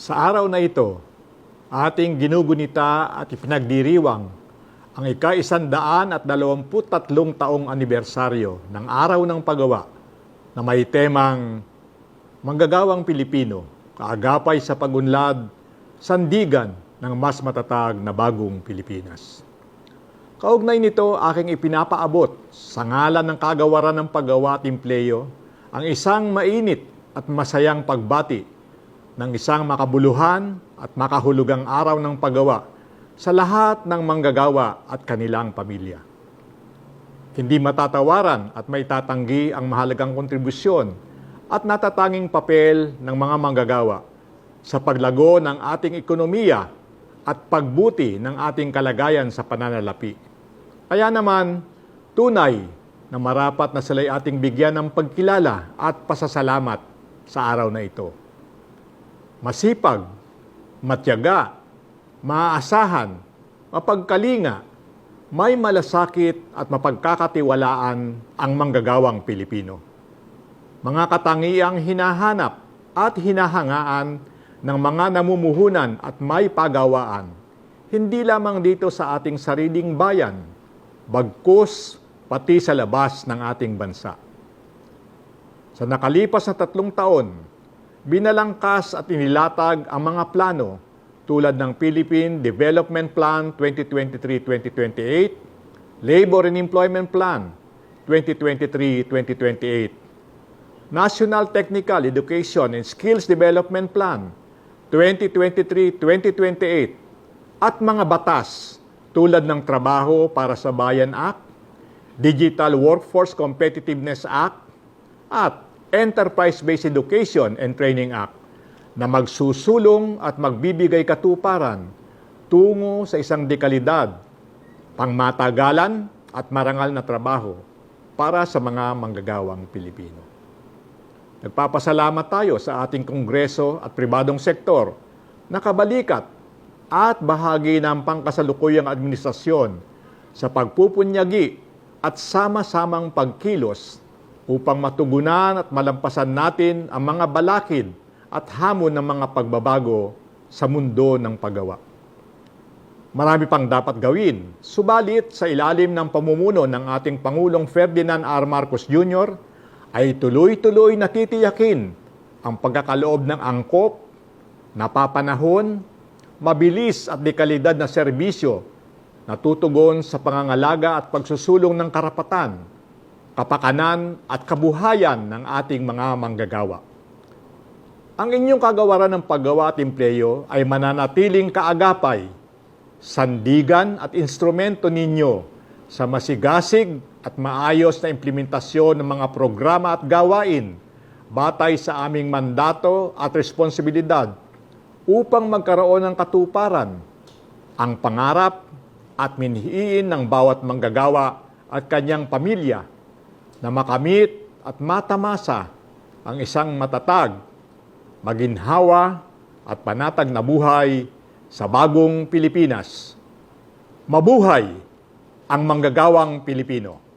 Sa araw na ito, ating ginugunita at ipinagdiriwang ang ika-isandaan at dalawamput tatlong taong anibersaryo ng Araw ng Paggawa na may temang Manggagawang Pilipino, kaagapay sa pagunlad, sandigan ng mas matatag na bagong Pilipinas. Kaugnay nito, aking ipinapaabot sa ngalan ng kagawaran ng paggawa at impleyo ang isang mainit at masayang pagbati ng isang makabuluhan at makahulugang araw ng paggawa sa lahat ng manggagawa at kanilang pamilya. Hindi matatawaran at may tatanggi ang mahalagang kontribusyon at natatanging papel ng mga manggagawa sa paglago ng ating ekonomiya at pagbuti ng ating kalagayan sa pananalapi. Kaya naman, tunay na marapat na sila'y ating bigyan ng pagkilala at pasasalamat sa araw na ito. Masipag, matyaga, maaasahan, mapagkalinga, may malasakit at mapagkakatiwalaan ang manggagawang Pilipino. Mga katangiang hinahanap at hinahangaan ng mga namumuhunan at may pagawaan, hindi lamang dito sa ating sariling bayan, bagkus pati sa labas ng ating bansa. Sa nakalipas na tatlong taon, binalangkas at inilatag ang mga plano tulad ng Philippine Development Plan 2023-2028, Labor and Employment Plan 2023-2028, National Technical Education and Skills Development Plan 2023-2028, at mga batas tulad ng Trabaho para sa Bayan Act, Digital Workforce Competitiveness Act, at Enterprise-Based Education and Training Act na magsusulong at magbibigay katuparan tungo sa isang dekalidad, pangmatagalan at marangal na trabaho para sa mga manggagawang Pilipino. Nagpapasalamat tayo sa ating Kongreso at pribadong sektor na kabalikat at bahagi ng pangkasalukuyang administrasyon sa pagpupunyagi at sama-samang pagkilos upang matugunan at malampasan natin ang mga balakid at hamon ng mga pagbabago sa mundo ng paggawa. Marami pang dapat gawin, subalit sa ilalim ng pamumuno ng ating Pangulong Ferdinand R. Marcos Jr., ay tuloy-tuloy natitiyakin ang pagkakaloob ng angkop, napapanahon, mabilis at dekalidad na serbisyo na tutugon sa pangangalaga at pagsusulong ng karapatan, kapakanan at kabuhayan ng ating mga manggagawa. Ang inyong kagawaran ng paggawa at impleyo ay mananatiling kaagapay, sandigan at instrumento ninyo sa masigasig at maayos na implementasyon ng mga programa at gawain batay sa aming mandato at responsibilidad upang magkaroon ng katuparan ang pangarap at minhiin ng bawat manggagawa at kanyang pamilya na makamit at matamasa ang isang matatag, maginhawa at panatag na buhay sa bagong Pilipinas. Mabuhay ang manggagawang Pilipino.